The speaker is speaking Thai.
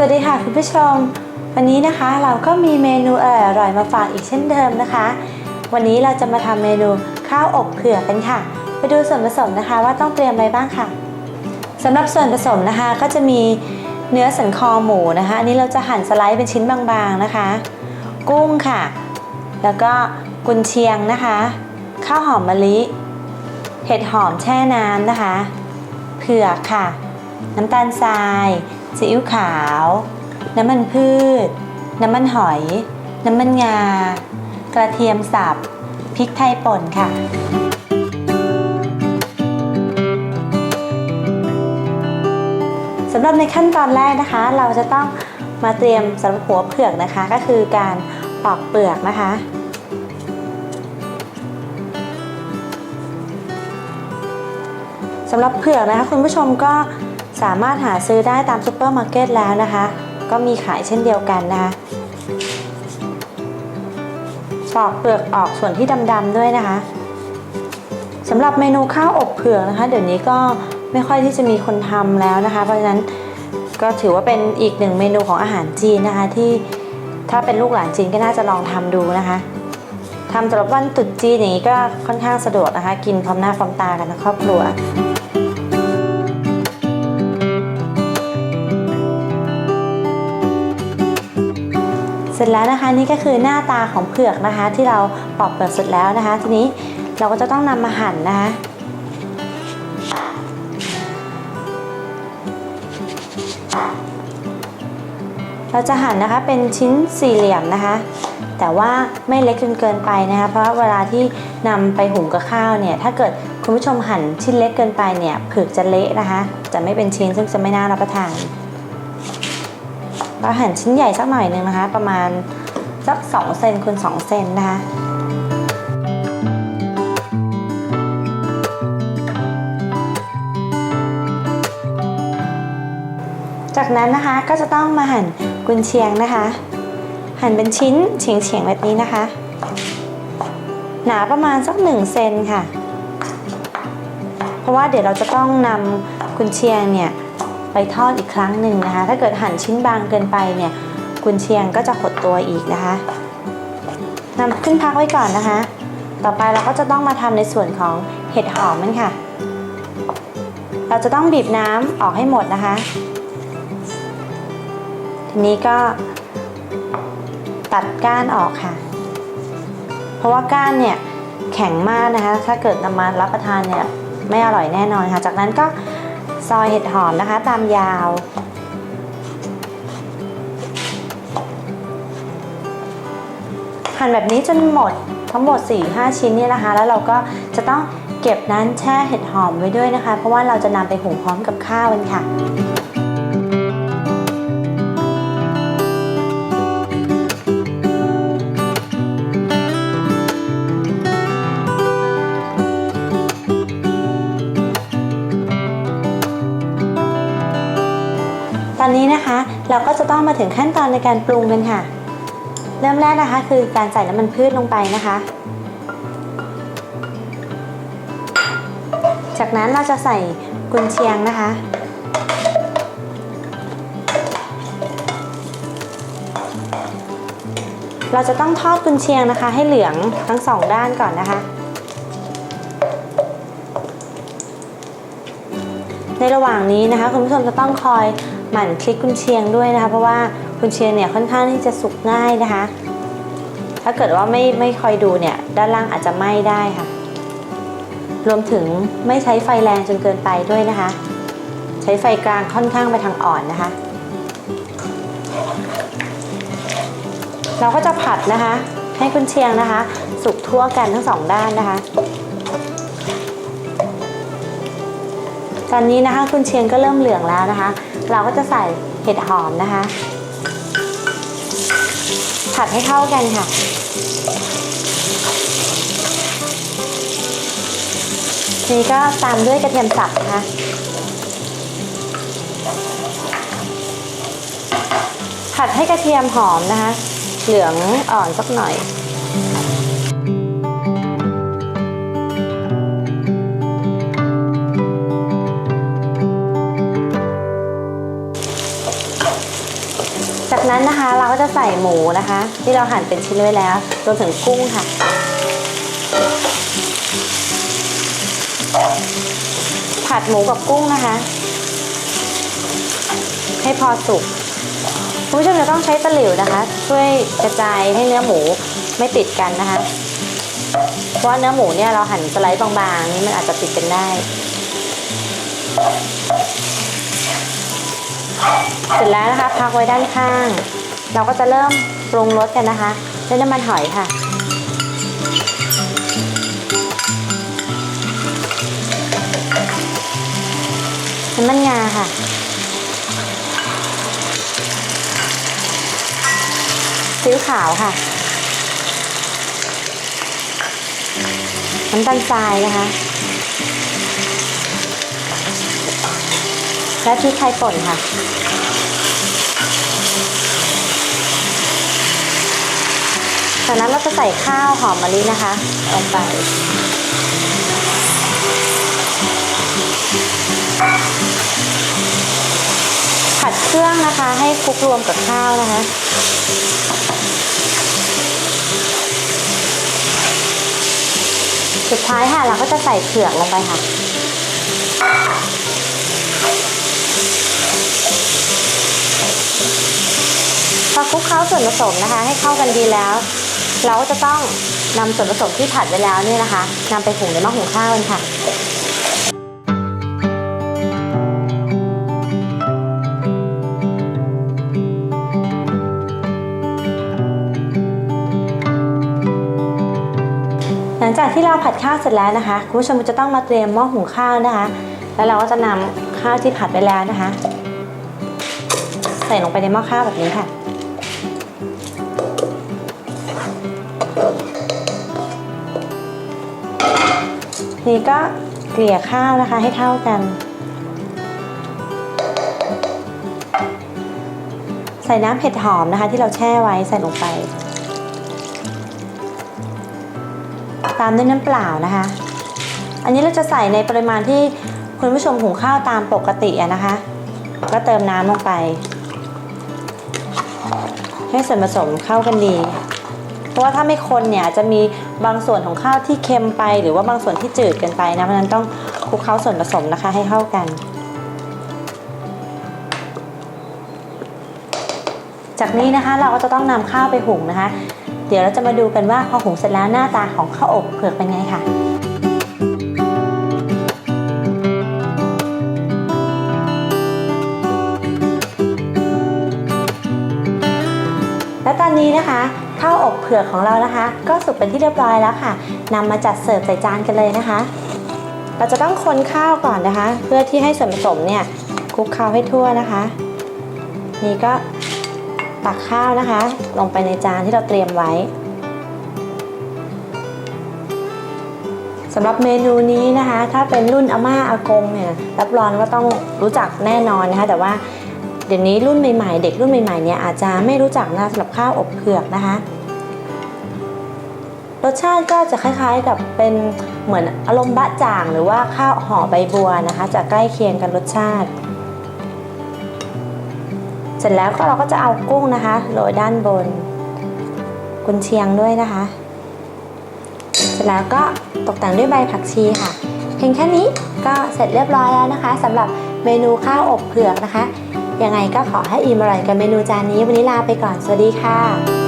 สวัสดีค่ะคุณผู้ชม วันนี้นะคะเราก็มีเมนูอร่อยมาฝากอีกเช่นเดิมนะคะ วันนี้เราจะมาทำเมนูข้าวอบเผือกกันค่ะ ไปดูส่วนผสมนะคะว่าต้องเตรียมอะไรบ้างค่ะสำหรับส่วนผสมนะคะก็จะมีเนื้อสันคอหมูนะคะอันนี้เราจะหั่นสไลด์เป็นชิ้นบางๆนะคะ กุ้งค่ะ แล้วก็กุนเชียงนะคะ ข้าวหอมมะลิ เห็ดหอมแช่น้ำนะคะ เผือกค่ะ น้ำตาลทราย ซีอิ๊วขาว น้ำมันพืช น้ำมันหอย น้ำมันงา กระเทียมสับ พริกไทยป่นค่ะสำหรับในขั้นตอนแรกนะคะ เราจะต้องมาเตรียมสำหรับหัวเผือกนะคะ ก็คือการปอกเปลือกนะคะ สำหรับเผือกนะคะคุณผู้ชมก็ สามารถหาซื้อได้ตามซูเปอร์มาร์เก็ตแล้วนะคะ ก็มีขายเช่นเดียวกันนะคะปอกเปลือกออกส่วนที่ดำๆด้วยนะคะสำหรับเมนูข้าวอบเผือกนะคะ เดี๋ยวนี้ก็ไม่ค่อยที่จะมีคนทำแล้วนะคะ เพราะฉะนั้นก็ถือว่าเป็นอีกหนึ่งเมนูของอาหารจีนนะคะ ที่ถ้าเป็นลูกหลานจีนก็น่าจะลองทำดูนะคะทำสำหรับวันตรุษจีนอย่างนี้ก็ค่อนข้างสะดวกนะคะ กินพร้อมหน้าพร้อมตากันทั้งครอบครัว เสร็จแล้วนะคะนี่ก็คือหน้าตาของเผือกนะคะ ที่เราปอกเปลือกเสร็จแล้วนะคะ ทีนี้เราก็จะต้องนำมาหั่นนะคะเราจะหั่นนะคะเป็นชิ้นสี่เหลี่ยมนะคะ แต่ว่าไม่เล็กจนเกินไปนะคะ เพราะเวลาที่นำไปหุงกับข้าวเนี่ยถ้าเกิดคุณผู้ชมหั่นชิ้นเล็กเกินไปเนี่ยเผือกจะเละนะคะ จะไม่เป็นชิ้นซึ่งจะไม่น่ารับประทาน เราหั่นชิ้นใหญ่สักหน่อยหนึ่งนะคะ ประมาณสัก2เซนคูณ2เซนนะคะจากนั้นนะคะก็จะต้องมาหั่นกุนเชียงนะคะ หั่นเป็นชิ้นเฉียงๆแบบนี้นะคะ หนาประมาณสัก1เซนค่ะ เพราะว่าเดี๋ยวเราจะต้องนำกุนเชียงเนี่ย ไปทอดอีกครั้งหนึ่งนะคะ ถ้าเกิดหั่นชิ้นบางเกินไปเนี่ยกุนเชียงก็จะหดตัวอีกนะคะนำขึ้นพักไว้ก่อนนะคะ ต่อไปเราก็จะต้องมาทำในส่วนของเห็ดหอมมันค่ะ เราจะต้องบีบน้ำออกให้หมดนะคะ ทีนี้ก็ตัดก้านออกค่ะ เพราะว่าก้านเนี่ยแข็งมากนะคะ ถ้าเกิดนำมารับประทานเนี่ยไม่อร่อยแน่นอนค่ะ จากนั้นก็ ซอยเห็ดหอมนะคะ ตามยาว หั่นแบบนี้จนหมดทั้งหมด 4-5 ชิ้นนี่นะคะ แล้วเราก็จะต้องเก็บนั้นแช่เห็ดหอมไว้ด้วยนะคะ เพราะว่าเราจะนำไปหุงพร้อมกับข้าวกันค่ะ อนนี้นะคะ เราก็จะต้องมาถึงขั้นตอนในการปรุงกันค่ะ เริ่มแรกนะคะ คือการใส่น้ำมันพืชลงไปนะคะ จากนั้นเราจะใส่กุนเชียงนะคะ เราจะต้องทอดกุนเชียงนะคะ ให้เหลืองทั้งสองด้านก่อนนะคะในระหว่างนี้นะคะคุณผู้ชมจะต้องคอย หมั่นคลิกกุนเชียงด้วยนะคะ เพราะว่ากุนเชียงเนี่ยค่อนข้างที่จะสุกง่ายนะคะ ถ้าเกิดว่าไม่ไม่คอยดูเนี่ยด้านล่างอาจจะไหม้ได้ค่ะ รวมถึงไม่ใช้ไฟแรงจนเกินไปด้วยนะคะ ใช้ไฟกลางค่อนข้างไปทางอ่อนนะคะ เราก็จะผัดนะคะ ให้กุนเชียงนะคะ สุกทั่วกันทั้งสองด้านนะคะตอนนี้นะคะคุณเชียงก็เริ่มเหลืองแล้วนะคะ เราก็จะใส่เห็ดหอมนะคะ ผัดให้เข้ากันค่ะ นี่ก็ตามด้วยกระเทียมสับนะคะผัดให้กระเทียมหอมนะคะ เหลืองอ่อนสักหน่อย นั้นนะคะเราก็จะใส่หมูนะคะ ที่เราหั่นเป็นชิ้นไว้แล้วรวมถึงกุ้งค่ะ ผัดหมูกับกุ้งนะคะ ให้พอสุกคุณผู้ชมจะต้องใช้ตะหลิวนะคะ ช่วยกระจายให้เนื้อหมูไม่ติดกันนะคะ เพราะเนื้อหมูเนี่ยเราหั่นสไลด์บางๆ นี่มันอาจจะติดกันได้ เสร็จแล้วนะคะพักไว้ด้านข้าง เราก็จะเริ่มปรุงรสกันนะคะด้วยน้ำมันหอยค่ะ น้ำมันงาค่ะ ซีอิ๊วขาวค่ะ น้ำตาลทรายนะคะ และพริกไทยป่นค่ะ จากนั้นเราจะใส่ข้าวหอมมะลินะคะลงไปผัดเครื่องนะคะให้คลุกรวมกับข้าวนะคะสุดท้ายค่ะเราก็จะใส่เผือกลงไปค่ะ คลุกเคล้าส่วนผสมนะคะ ให้เข้ากันดีแล้ว เราก็จะต้องนำส่วนผสมที่ผัดไว้แล้วเนี่ยนะคะนำไปหุงในหม้อหุงข้าวกันค่ะหลังจากที่เราผัดข้าวเสร็จแล้วนะคะคุณผู้ชมจะต้องมาเตรียมหม้อหุงข้าวนะคะ แล้วเราก็จะนำข้าวที่ผัดไว้แล้วนะคะ ใส่ลงไปในหม้อข้าวแบบนี้ค่ะ นี่ก็เกลี่ยข้าวนะคะให้เท่ากัน ใส่น้ำเผ็ดหอมนะคะ ที่เราแช่ไว้ใส่ลงไป ตามด้วยน้ำเปล่านะคะ อันนี้เราจะใส่ในปริมาณที่คุณผู้ชมหุงข้าวตามปกติอะนะคะ ก็เติมน้ำลงไป ให้ส่วนผสมเข้ากันดี ราะว่าถ้าไม่คนเนี่ยจะมีบางส่วนของข้าวที่เค็มไป หรือว่าบางส่วนที่จืดเกินไปนะเพราะฉะนั้นต้องคลุกเคล้าส่วนผสมนะคะให้เข้ากัน จากนี้นะคะเราก็จะต้องนำข้าวไปหุงนะคะ เดี๋ยวเราจะมาดูกันว่าพอหุงเสร็จแล้วหน้าตาของข้าวอบเผือกเป็นไงค่ะและตอนนี้นะคะ ข้าวอบเผือกของเรานะคะ ก็สุกเป็นที่เรียบร้อยแล้วค่ะนำมาจัดเสิร์ฟใส่จานกันเลยนะคะ เราจะต้องคนข้าวก่อนนะคะ เพื่อที่ให้ส่วนผสมเนี่ยคลุกเคล้าให้ทั่วนะคะ นี่ก็ตักข้าวนะคะ ลงไปในจานที่เราเตรียมไว้สำหรับเมนูนี้นะคะ ถ้าเป็นรุ่นอาม่าอากงเนี่ยรับรองว่าต้องรู้จักแน่นอนนะคะ แต่ว่า เดี๋ยวนี้รุ่นใหม่ๆ เด็กรุ่นใหม่ๆเนี่ยอาจจะไม่รู้จักนะสำหรับข้าวอบเผือกนะคะ รสชาติก็จะคล้ายๆกับเป็นเหมือนอารมณ์บะจ่างหรือว่าข้าวห่อใบบัวนะคะ จะใกล้เคียงกันรสชาติ เสร็จแล้วก็เราก็จะเอากุ้งนะคะโรยด้านบนกุนเชียงด้วยนะคะ เสร็จแล้วก็ตกแต่งด้วยใบผักชีค่ะ เพียงแค่นี้ก็เสร็จเรียบร้อยแล้วนะคะสำหรับเมนูข้าวอบเผือกนะคะ ยังไงก็ขอให้อิ่มอร่อยกับเมนูจานนี้วันนี้ลาไปก่อน สวัสดีค่ะ